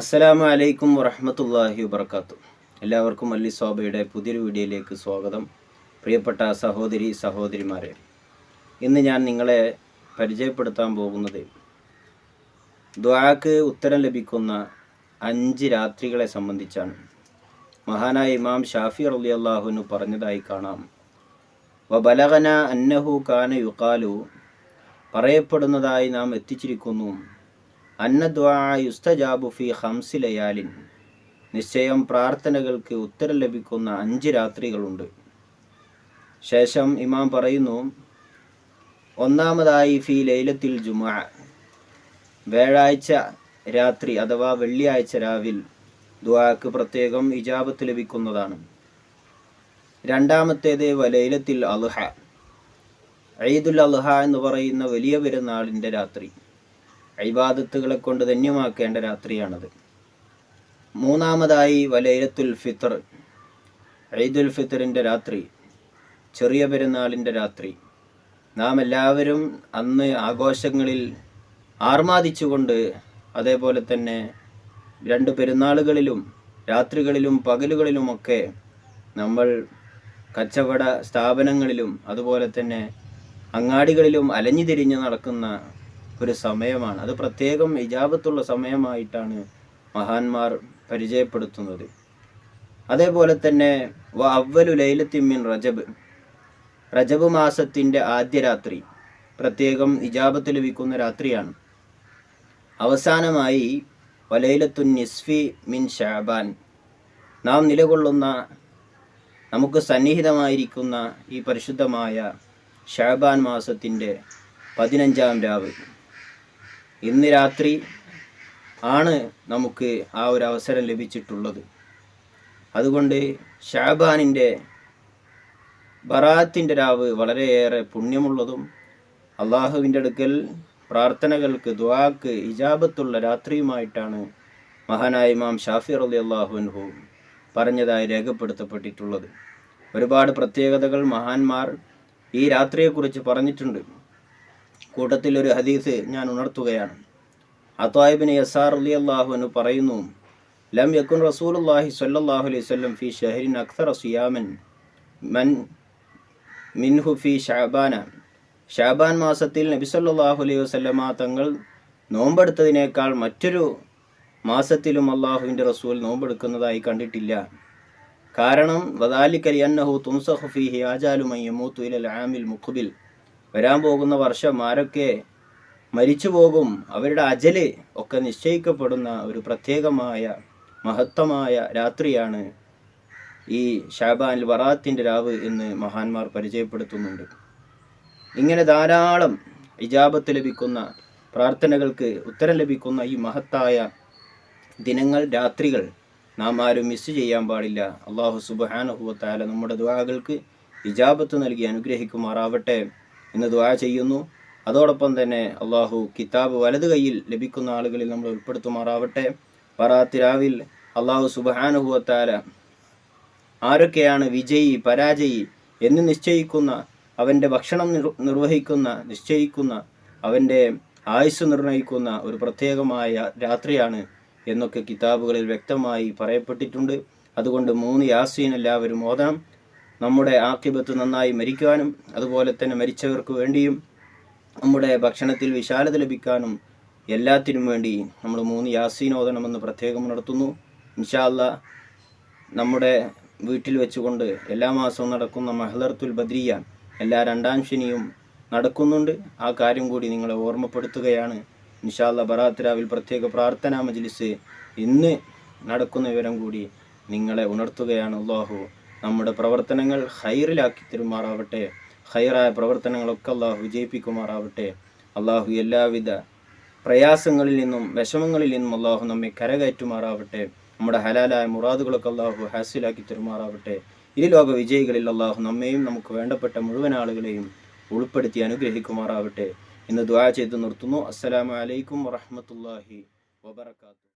അസ്സലാമു അലൈക്കും വറഹമത്തല്ലാഹി വബർക്കാത്തു എല്ലാവർക്കും അല്ലി സോബയുടെ പുതിയൊരു വീഡിയോയിലേക്ക് സ്വാഗതം. പ്രിയപ്പെട്ട സഹോദരി സഹോദരിമാരെ ഇന്ന് ഞാൻ നിങ്ങളെ പരിചയപ്പെടുത്താൻ പോകുന്നത് ദ്വാക്ക് ഉത്തരം ലഭിക്കുന്ന അഞ്ച് രാത്രികളെ സംബന്ധിച്ചാണ്. മഹാനായ ഇമാം ഷാഫി അള്ളി അള്ളാഹുനു പറഞ്ഞതായി കാണാം. വബലഗന അന്നഹു കാന യുക്കാലു പറയപ്പെടുന്നതായി നാം എത്തിച്ചിരിക്കുന്നു. അന്നദ്വായുസ്തജാബു ഫി ഹംസി ലയാലിൻ. നിശ്ചയം പ്രാർത്ഥനകൾക്ക് ഉത്തരം ലഭിക്കുന്ന അഞ്ച് രാത്രികളുണ്ട്. ശേഷം ഇമാം പറയുന്നു ഒന്നാമതായി ഫി ലൈലത്തിൽ ജുമാ വ്യാഴാഴ്ച രാത്രി അഥവാ വെള്ളിയാഴ്ച രാവിൽ ദുവാക്ക് പ്രത്യേകം ഇജാബത്ത് ലഭിക്കുന്നതാണ്. രണ്ടാമത്തേത് വലൈലത്തിൽ അൽഹ. ഈദുൽ അൽഹ എന്ന് പറയുന്ന വലിയ പെരുന്നാളിന്റെ രാത്രി. ഇബാദത്തുകളെ കൊണ്ട് ധന്യമാക്കേണ്ട രാത്രിയാണത്. മൂന്നാമതായി വലൈലത്തുൽ ഫിത്തർ ഈദുൽ ഫിത്തറിന്റെ രാത്രി ചെറിയ പെരുന്നാളിന്റെ രാത്രി. നാം എല്ലാവരും അന്ന് ആഘോഷങ്ങളിൽ ആർമാദിച്ചുകൊണ്ട് അതേപോലെ തന്നെ രണ്ട് പെരുന്നാളുകളിലും രാത്രികളിലും പകലുകളിലുമൊക്കെ നമ്മൾ കച്ചവട സ്ഥാപനങ്ങളിലും അതുപോലെ തന്നെ അങ്ങാടികളിലും അലഞ്ഞു തിരിഞ്ഞ് നടക്കുന്ന ഒരു സമയമാണ്. അത് പ്രത്യേകം ഇജാബത്തുള്ള സമയമായിട്ടാണ് മഹാന്മാർ പരിചയപ്പെടുത്തുന്നത്. അതേപോലെ തന്നെ വ അവലു ലൈലത്തിമ്മിൻ റജബ് റജബ് മാസത്തിന്റെ ആദ്യ രാത്രി പ്രത്യേകം ഇജാബത്ത് ലഭിക്കുന്ന രാത്രിയാണ്. അവസാനമായി വലൈലത്തു നിസ്ഫി മിൻ ഷാബാൻ നാം നിലകൊള്ളുന്ന നമുക്ക് സന്നിഹിതമായിരിക്കുന്ന ഈ പരിശുദ്ധമായ ഷാബാൻ മാസത്തിന്റെ പതിനഞ്ചാം രാവ്. ഇന്ന് രാത്രി ആണ് നമുക്ക് ആ ഒരു അവസരം ലഭിച്ചിട്ടുള്ളത്. അതുകൊണ്ട് ഷാബാനിന്റെ ബറാത്തിന്റെ രാവ് വളരെയേറെ പുണ്യമുള്ളതും അള്ളാഹുവിന്റെ അടുക്കൽ പ്രാർത്ഥനകൾക്ക് ദ്വാക്ക് ഇജാബത്തുള്ള രാത്രിയുമായിട്ടാണ് മഹാനായ ഇമാം ഷാഫി അലി അള്ളാഹുൻഹു പറഞ്ഞതായി രേഖപ്പെടുത്തപ്പെട്ടിട്ടുള്ളത്. ഒരുപാട് പ്രത്യേകതകൾ മഹാന്മാർ ഈ രാത്രിയെക്കുറിച്ച് പറഞ്ഞിട്ടുണ്ട്. കൂട്ടത്തിൽ ഒരു ഹദീസ് ഞാൻ ഉണർത്തുകയാണ്. അത്തായിബിന് യസാർ അലി അള്ളാഹുവിന് പറയുന്നു ലം യക്കുൻ റസൂലുല്ലാഹി സ്വല്ലല്ലാഹു അലൈഹി വസല്ലം ഫി ഷഹരിൻ അക്തർ സിയാമൻ മൻ മിൻഹു ഫി ഷാബാന ഷാബാൻ മാസത്തിൽ നബി സല്ലാഹു അലൈഹി വസല്ലമ തങ്ങൾ നോമ്പെടുത്തതിനേക്കാൾ മറ്റൊരു മാസത്തിലും അള്ളാഹുവിന്റെ റസൂൽ നോമ്പെടുക്കുന്നതായി കണ്ടിട്ടില്ല. കാരണം വദാലിക്കലി അന്നഹു തുംസഹു ഫീഹി മൂത്തു ഇലൽ ആമിൽ മുഖബിൽ. വരാൻ പോകുന്ന വർഷം ആരൊക്കെ മരിച്ചു പോകും അവരുടെ അജൽ ഒക്കെ നിശ്ചയിക്കപ്പെടുന്ന ഒരു പ്രത്യേകമായ മഹത്തമായ രാത്രിയാണ് ഈ ഷാബാൻ വറാത്തിന്റെ രാവ് എന്ന് മഹാന്മാർ പരിചയപ്പെടുത്തുന്നുണ്ട്. ഇങ്ങനെ ധാരാളം ഇജാബത്ത് ലഭിക്കുന്ന പ്രാർത്ഥനകൾക്ക് ഉത്തരം ലഭിക്കുന്ന ഈ മഹത്തായ ദിനങ്ങൾ രാത്രികൾ നാം ആരും മിസ് ചെയ്യാൻ പാടില്ല. അള്ളാഹു സുബാനുഹുവത്താല നമ്മുടെ ദ്വാകൾക്ക് ഇജാബത്ത് നൽകി അനുഗ്രഹിക്കുമാറാവട്ടെ. എന്ന് ദ്വാ ചെയ്യുന്നു. അതോടൊപ്പം തന്നെ അള്ളാഹു കിതാബ് വലത് കയ്യിൽ ലഭിക്കുന്ന ആളുകളിൽ നമ്മൾ ഉൾപ്പെടുത്തുമാറാവട്ടെ. പറാത്തിരാവിൽ അള്ളാഹു സുബാനുഭവത്താല ആരൊക്കെയാണ് വിജയി പരാജയി എന്ന് നിശ്ചയിക്കുന്ന അവന്റെ ഭക്ഷണം നിർവഹിക്കുന്ന നിശ്ചയിക്കുന്ന അവന്റെ ആയുസ് നിർണയിക്കുന്ന ഒരു പ്രത്യേകമായ രാത്രിയാണ് എന്നൊക്കെ കിതാബുകളിൽ വ്യക്തമായി പറയപ്പെട്ടിട്ടുണ്ട്. അതുകൊണ്ട് മൂന്ന് യാസീൻ എല്ലാവരും ഓതണം നമ്മുടെ ആക്കിബത്ത് നന്നായി മരിക്കുവാനും അതുപോലെ തന്നെ മരിച്ചവർക്ക് വേണ്ടിയും നമ്മുടെ ഭക്ഷണത്തിൽ വിശാലത ലഭിക്കാനും എല്ലാത്തിനും വേണ്ടി നമ്മൾ മൂന്ന് യാസീൻ ഓതണമെന്ന് പ്രത്യേകം നടത്തുന്നു. ഇൻഷാല്ല നമ്മുടെ വീട്ടിൽ വെച്ചുകൊണ്ട് എല്ലാ മാസവും നടക്കുന്ന മഹലർത്തുൽ ബദ്രിയ എല്ലാ രണ്ടാം ശനിയും നടക്കുന്നുണ്ട്. ആ കാര്യം കൂടി നിങ്ങളെ ഓർമ്മപ്പെടുത്തുകയാണ്. ഇൻഷാല്ല ബറാത്തിരാവിൽ പ്രത്യേക പ്രാർത്ഥനാ മജ്ലിസ് ഇന്ന് നടക്കുന്ന വിവരം കൂടി നിങ്ങളെ ഉണർത്തുകയാണ്. അള്ളാഹു നമ്മുടെ പ്രവർത്തനങ്ങൾ ഹൈറിലാക്കി തരുമാറാവട്ടെ. ഹൈറായ പ്രവർത്തനങ്ങളൊക്കെ അള്ളാഹു വിജയിപ്പിക്കുമാറാവട്ടെ. അള്ളാഹു എല്ലാവിധ പ്രയാസങ്ങളിൽ നിന്നും വിഷമങ്ങളിൽ നിന്നും അള്ളാഹു നമ്മെ കരകയറ്റുമാറാവട്ടെ. നമ്മുടെ ഹലാലായ മുറാദുകളൊക്കെ അള്ളാഹു ഹാസിലാക്കി തരുമാറാവട്ടെ. ഈ ലോക വിജയികളിൽ അള്ളാഹു നമ്മെയും നമുക്ക് വേണ്ടപ്പെട്ട മുഴുവൻ ആളുകളെയും ഉൾപ്പെടുത്തി അനുഗ്രഹിക്കുമാറാവട്ടെ. എന്ന് ദ്വാ ചെയ്ത് നിർത്തുന്നു. അസ്സലാമു അലൈക്കും വറഹമത്തല്ലാഹി വബർക്കാത്തു